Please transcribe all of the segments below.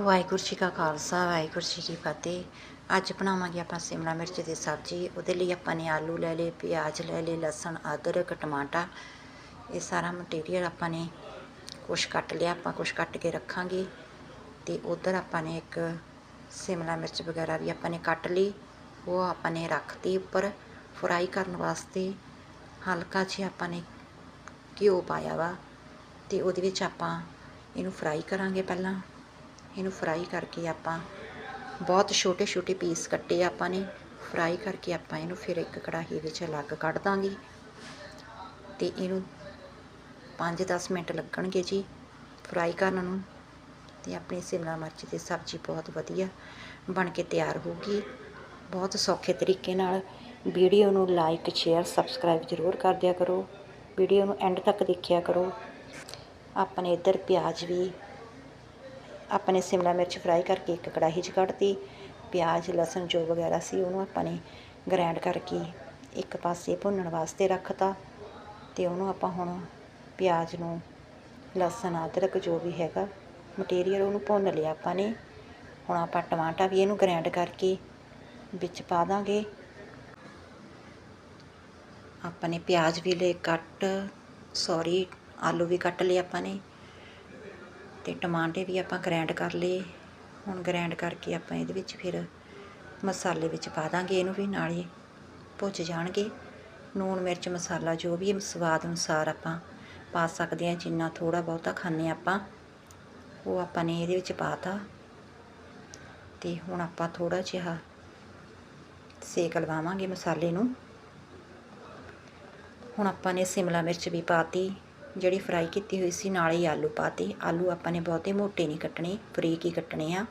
ਵਾਹਿਗੁਰੂ ਜੀ ਕਾ ਖਾਲਸਾ, ਵਾਹਿਗੁਰੂ ਜੀ ਕੀ ਫਤਿਹ। ਅੱਜ ਬਣਾਵਾਂਗੇ ਆਪਾਂ ਸ਼ਿਮਲਾ ਮਿਰਚ ਦੀ ਸਬਜ਼ੀ। ਉਹਦੇ ਲਈ ਆਪਾਂ ਨੇ ਆਲੂ ਲੈ ਲਏ, ਪਿਆਜ਼ ਲੈ ਲਏ, ਲਸਣ, ਅਦਰਕ ਟਮਾਟਾ ਇਹ ਸਾਰਾ ਮਟੀਰੀਅਲ ਆਪਾਂ ਨੇ ਕੁਛ ਕੱਟ ਲਿਆ, ਆਪਾਂ ਕੁਛ ਕੱਟ ਕੇ ਰੱਖਾਂਗੇ। ਤੇ ਉਧਰ ਆਪਾਂ ਨੇ ਇੱਕ ਸ਼ਿਮਲਾ ਮਿਰਚ ਵਗੈਰਾ ਵੀ ਆਪਾਂ ਨੇ ਕੱਟ ਲਈ। ਉਹ ਆਪਾਂ ਨੇ ਰੱਖਤੀ ਉੱਪਰ ਫਰਾਈ ਕਰਨ ਵਾਸਤੇ। ਹਲਕਾ ਜਿਹਾ ਆਪਾਂ ਨੇ ਘਿਓ ਪਾਇਆ ਵਾ। ਤੇ ਉਹਦੇ ਵਿੱਚ ਆਪਾਂ ਇਹਨੂੰ ਫਰਾਈ ਕਰਾਂਗੇ ਪਹਿਲਾਂ। ਇਹਨੂੰ ਫਰਾਈ ਕਰਕੇ ਆਪਾਂ ਬਹੁਤ ਛੋਟੇ ਛੋਟੇ ਪੀਸ ਕੱਟੇ ਆਪਾਂ ਨੇ। ਫਰਾਈ ਕਰਕੇ ਆਪਾਂ ਇਹਨੂੰ ਫਿਰ ਇੱਕ ਕੜਾਹੀ ਵਿੱਚ ਅਲੱਗ ਕੱਢ ਦਾਂਗੇ। ਤੇ ਇਹਨੂੰ 5-10 ਮਿੰਟ ਲੱਗਣਗੇ ਜੀ ਫਰਾਈ ਕਰਨ ਨੂੰ। ਤੇ ਆਪਣੀ ਸ਼ਿਮਲਾ ਮਿਰਚ ਦੀ ਸਬਜ਼ੀ ਬਹੁਤ ਵਧੀਆ ਬਣ ਕੇ ਤਿਆਰ ਹੋਊਗੀ ਬਹੁਤ ਸੌਖੇ ਤਰੀਕੇ ਨਾਲ ਵੀਡੀਓ ਨੂੰ ਲਾਈਕ ਸ਼ੇਅਰ ਸਬਸਕ੍ਰਾਈਬ ਜ਼ਰੂਰ ਕਰ ਦਿਆ ਕਰੋ। ਵੀਡੀਓ ਨੂੰ ਐਂਡ ਤੱਕ ਦੇਖਿਆ ਕਰੋ। ਆਪਣੇ ਇੱਧਰ ਪਿਆਜ਼ ਵੀ ਆਪਣੇ ਸ਼ਿਮਲਾ ਮਿਰਚ ਫਰਾਈ ਕਰਕੇ ਇੱਕ ਕੜਾਹੀ 'ਚ ਕੱਢਤੀ, ਪਿਆਜ਼, ਲਸਣ ਜੋ ਵਗੈਰਾ ਸੀ ਉਹਨੂੰ ਆਪਾਂ ਨੇ ਗ੍ਰਾਈਂਡ ਕਰਕੇ ਇੱਕ ਪਾਸੇ ਭੁੰਨਣ ਵਾਸਤੇ ਰੱਖਤਾ ਤੇ ਉਹਨੂੰ ਆਪਾਂ ਹੁਣ ਪਿਆਜ਼ ਨੂੰ, ਲਸਣ, ਅਦਰਕ ਜੋ ਵੀ ਹੈਗਾ ਮਟੀਰੀਅਲ ਉਹਨੂੰ ਭੁੰਨ ਲਿਆ ਆਪਾਂ ਨੇ। ਹੁਣ ਆਪਾਂ ਟਮਾਟਾ ਵੀ ਇਹਨੂੰ ਗ੍ਰਾਈਂਡ ਕਰਕੇ ਵਿੱਚ ਪਾ ਦਾਂਗੇ। ਆਪਾਂ ਨੇ ਪਿਆਜ਼ ਵੀ ਲਏ ਕੱਟ ਸੌਰੀ ਆਲੂ ਵੀ ਕੱਟ ਲਏ ਆਪਾਂ ਨੇ। ਅਤੇ ਟਮਾਟੇ ਵੀ ਆਪਾਂ ਗ੍ਰਾਈਂਡ ਕਰ ਲਏ। ਹੁਣ ਗ੍ਰਾਈਂਡ ਕਰਕੇ ਆਪਾਂ ਇਹਦੇ ਵਿੱਚ ਫਿਰ ਮਸਾਲੇ ਵਿੱਚ ਪਾ ਦਾਂਗੇ ਇਹਨੂੰ ਵੀ, ਨਾਲੇ ਭੁੱਜ ਜਾਣਗੇ। ਨੂਣ ਮਿਰਚ ਮਸਾਲਾ ਜੋ ਵੀ ਸਵਾਦ ਅਨੁਸਾਰ ਆਪਾਂ ਪਾ ਸਕਦੇ ਹਾਂ, ਜਿੰਨਾ ਥੋੜਾ ਬਹੁਤਾ ਖਾਣੇ ਆਪਾਂ, ਉਹ ਆਪਾਂ ਨੇ ਇਹਦੇ ਵਿੱਚ ਪਾਤਾ ਤੇ। ਹੁਣ ਆਪਾਂ ਥੋੜਾ ਜਿਹਾ ਸੇਕ ਲਵਾਵਾਂਗੇ ਮਸਾਲੇ ਨੂੰ। ਹੁਣ ਆਪਾਂ ਨੇ ਸਿਮਲਾ ਮਿਰਚ ਵੀ ਪਾਤੀ ਜਿਹੜੀ ਫਰਾਈ ਕੀਤੀ ਹੋਈ ਸੀ, ਨਾਲ ਹੀ ਆਲੂ ਪਾਤੇ। ਆਲੂ ਆਪਾਂ ਨੇ ਬਹੁਤੇ ਮੋਟੇ ਨਹੀਂ ਕੱਟਣੇ, ਬਰੀਕ ਹੀ ਕੱਟਣੇ ਆ।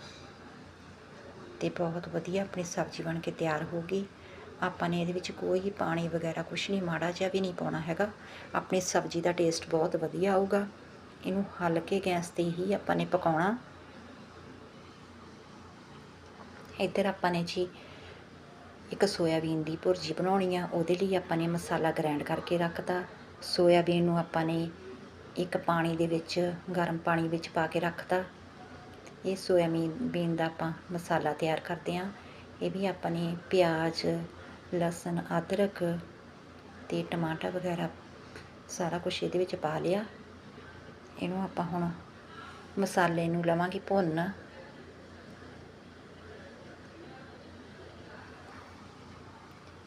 ਤੇ ਬਹੁਤ ਵਧੀਆ ਆਪਣੀ ਸਬਜ਼ੀ ਬਣ ਕੇ ਤਿਆਰ ਹੋਗੀ ਆਪਾਂ ਨੇ ਇਹਦੇ ਵਿੱਚ ਕੋਈ ਪਾਣੀ ਵਗੈਰਾ ਕੁਝ ਨਹੀਂ, ਮਾੜਾ ਜਿਹਾ ਵੀ ਨਹੀਂ ਪਾਉਣਾ ਹੈਗਾ। ਆਪਣੀ ਸਬਜ਼ੀ ਦਾ ਟੇਸਟ ਬਹੁਤ ਵਧੀਆ ਆਊਗਾ। ਇਹਨੂੰ ਹਲਕੇ ਗੈਸ ਤੇ ਹੀ ਆਪਾਂ ਨੇ ਪਕਾਉਣਾ। ਇੱਧਰ ਆਪਾਂ ਨੇ ਜੀ ਇੱਕ ਸੋਇਆਬੀਨ ਦੀ ਭੁਰਜੀ ਬਣਾਉਣੀ ਆ। ਉਹਦੇ ਲਈ ਆਪਾਂ ਨੇ ਮਸਾਲਾ ਗ੍ਰਾਈਂਡ ਕਰਕੇ ਰੱਖਤਾ। ਸੋਇਆਬੀਨ ਨੂੰ ਆਪਾਂ ਨੇ ਇੱਕ ਪਾਣੀ ਦੇ ਵਿੱਚ, ਗਰਮ ਪਾਣੀ ਵਿੱਚ ਪਾ ਕੇ ਰੱਖਤਾ। ਇਹ ਸੋਇਆਬੀਨ ਬੀਨ ਦਾ ਆਪਾਂ ਮਸਾਲਾ ਤਿਆਰ ਕਰਦੇ ਹਾਂ। ਇਹ ਵੀ ਆਪਾਂ ਨੇ ਪਿਆਜ਼, ਲਸਣ, ਅਦਰਕ ਤੇ ਟਮਾਟਰ ਵਗੈਰਾ ਸਾਰਾ ਕੁਝ ਇਹਦੇ ਵਿੱਚ ਪਾ ਲਿਆ। ਇਹਨੂੰ ਆਪਾਂ ਹੁਣ ਮਸਾਲੇ ਨੂੰ ਲਵਾਂਗੇ ਭੁੰਨ।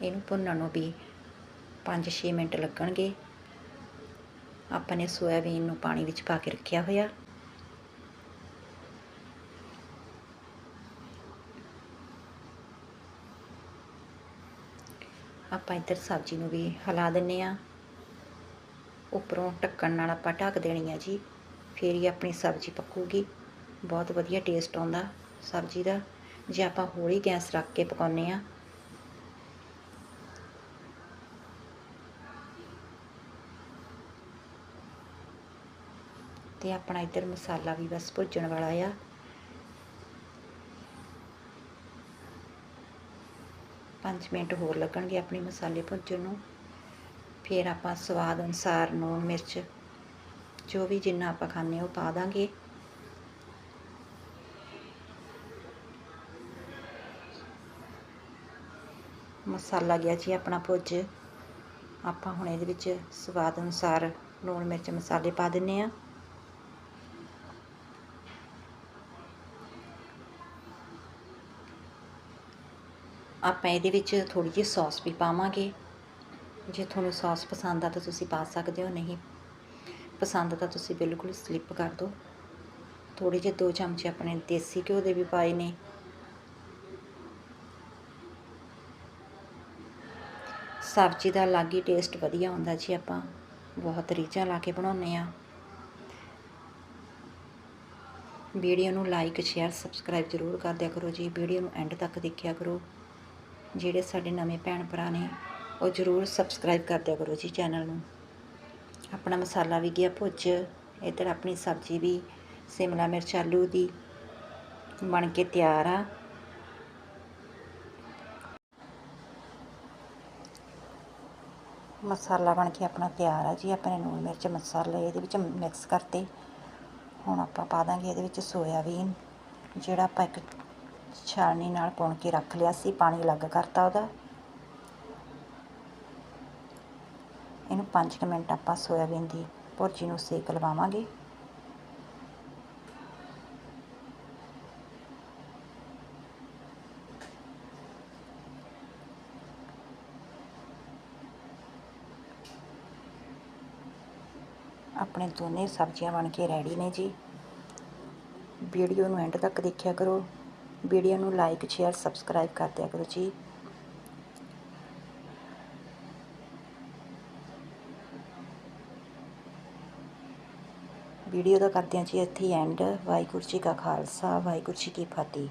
ਇਹਨੂੰ ਭੁੰਨਣ ਨੂੰ ਵੀ 5-6 ਮਿੰਟ ਲੱਗਣਗੇ। ਆਪਾਂ ਨੇ ਸੋਇਆਬੀਨ ਨੂੰ ਪਾਣੀ ਵਿੱਚ ਪਾ ਕੇ ਰੱਖਿਆ ਹੋਇਆ। ਆਪਾਂ ਇੱਧਰ ਸਬਜ਼ੀ ਨੂੰ ਵੀ ਹਿਲਾ ਦਿੰਨੇ ਆ। ਉੱਪਰੋਂ ਢੱਕਣ ਨਾਲ ਆਪਾਂ ਢੱਕ ਦੇਣੀ ਆ ਜੀ। ਫਿਰ ਹੀ ਆਪਣੀ ਸਬਜ਼ੀ ਪੱਕੂਗੀ। ਬਹੁਤ ਵਧੀਆ ਟੇਸਟ ਆਉਂਦਾ ਸਬਜ਼ੀ ਦਾ। ਜੇ ਆਪਾਂ ਹੌਲੀ ਗੈਸ ਰੱਖ ਕੇ ਪਕਾਉਨੇ ਆ ਤੇ ਆਪਣਾ ਇੱਧਰ ਮਸਾਲਾ ਵੀ ਬਸ ਭੁੱਜਣ ਵਾਲਾ ਆ। ਪੰਜ ਮਿੰਟ ਹੋਰ ਲੱਗਣਗੇ ਆਪਣੇ ਮਸਾਲੇ ਭੁੱਜਣ ਨੂੰ। ਫਿਰ ਆਪਾਂ ਸਵਾਦ ਅਨੁਸਾਰ ਨੂਣ, ਮਿਰਚ, ਜੋ ਵੀ ਜਿੰਨਾ ਆਪਾਂ ਖਾਣੇ ਉਹ ਪਾ ਦਾਂਗੇ। ਮਸਾਲਾ ਗਿਆ ਜੀ ਆਪਣਾ ਭੁੱਜ। ਆਪਾਂ ਹੁਣ ਇਹਦੇ ਵਿੱਚ ਸਵਾਦ ਅਨੁਸਾਰ ਲੂਣ ਮਿਰਚ, ਮਸਾਲੇ ਪਾ ਦਿੰਨੇ ਆ ਆਪਾਂ ਇਹਦੇ ਵਿੱਚ ਥੋੜੀ ਜਿਹੀ ਸੌਸ ਵੀ ਪਾਵਾਂਗੇ। ਜੇ ਤੁਹਾਨੂੰ ਸੌਸ ਪਸੰਦ ਆ ਤਾਂ ਤੁਸੀਂ ਪਾ ਸਕਦੇ ਹੋ, ਨਹੀਂ ਪਸੰਦ ਤਾਂ ਤੁਸੀਂ ਬਿਲਕੁਲ ਸਲਿਪ ਕਰ ਦਿਓ। ਥੋੜੇ ਜਿਹੇ ਦੋ ਚਮਚੇ ਆਪਣੇ ਦੇਸੀ ਘਿਓ ਦੇ ਵੀ ਪਾਏ ਨੇ। ਸਬਜ਼ੀ ਦਾ ਅਲੱਗ ਹੀ ਟੇਸਟ ਵਧੀਆ ਹੁੰਦਾ ਜੀ ਆਪਾਂ। ਬਹੁਤ ਰੀਝਾਂ ਲਾ ਕੇ ਬਣਾਉਂਦੇ ਆ ਵੀਡੀਓ ਨੂੰ ਲਾਈਕ, ਸ਼ੇਅਰ, ਸਬਸਕ੍ਰਾਈਬ ਜ਼ਰੂਰ ਕਰ ਦਿਆ ਕਰੋ ਜੀ। ਵੀਡੀਓ ਨੂੰ ਐਂਡ ਤੱਕ ਦੇਖਿਆ ਕਰੋ। ਜਿਹੜੇ ਸਾਡੇ ਨਵੇਂ ਭੈਣ ਭਰਾ ਨੇ, ਉਹ ਜ਼ਰੂਰ ਸਬਸਕ੍ਰਾਈਬ ਕਰ ਦਿਆ ਕਰੋ ਜੀ ਚੈਨਲ ਨੂੰ। ਆਪਣਾ ਮਸਾਲਾ ਵੀ ਗਿਆ ਭੁੱਜ, ਇੱਧਰ ਆਪਣੀ ਸਬਜ਼ੀ ਵੀ, ਸਿਮਲਾ ਮਿਰਚ, ਆਲੂ ਦੀ ਬਣ ਕੇ ਤਿਆਰ ਆ। ਮਸਾਲਾ ਬਣ ਕੇ ਆਪਣਾ ਤਿਆਰ ਆ ਜੀ, ਆਪਣੇ ਨੂਣ ਮਿਰਚ ਮਸਾਲੇ ਇਹਦੇ ਵਿੱਚ ਮਿਕਸ ਕਰਤੇ। ਹੁਣ ਆਪਾਂ ਪਾ ਦਾਂਗੇ ਇਹਦੇ ਵਿੱਚ ਸੋਇਆਬੀਨ ਜਿਹੜਾ ਆਪਾਂ ਇੱਕ ਛਾਣਨੀ ਨਾਲ ਪੁਣ ਕੇ ਰੱਖ ਲਿਆ ਸੀ, ਪਾਣੀ ਅਲੱਗ ਕਰਤਾ ਉਹਦਾ। ਇਹਨੂੰ 5 ਮਿੰਟ ਆਪਾਂ ਸੋਇਆਬੀਨ ਦੀ ਭੁਰਜੀ ਨੂੰ ਸੇਕ ਲਵਾਵਾਂਗੇ। ਆਪਣੇ ਦੋਨੇ ਸਬਜ਼ੀਆਂ ਬਣ ਕੇ ਰੈਡੀ ਨੇ ਜੀ। ਵੀਡੀਓ ਨੂੰ ਐਂਡ ਤੱਕ ਦੇਖਿਆ ਕਰੋ। ਵੀਡੀਓ ਨੂੰ ਲਾਈਕ, ਸ਼ੇਅਰ, ਸਬਸਕ੍ਰਾਈਬ ਕਰ ਦਿਆ ਕਰੋ ਜੀ। ਵੀਡੀਓ ਦਾ ਕਰਦੇ ਹਾਂ ਜੀ ਇੱਥੇ ਐਂਡ ਵਾਹਿਗੁਰੂ ਜੀ ਕਾ ਖਾਲਸਾ, ਵਾਹਿਗੁਰੂ ਜੀ ਕੀ ਫਤਿਹ।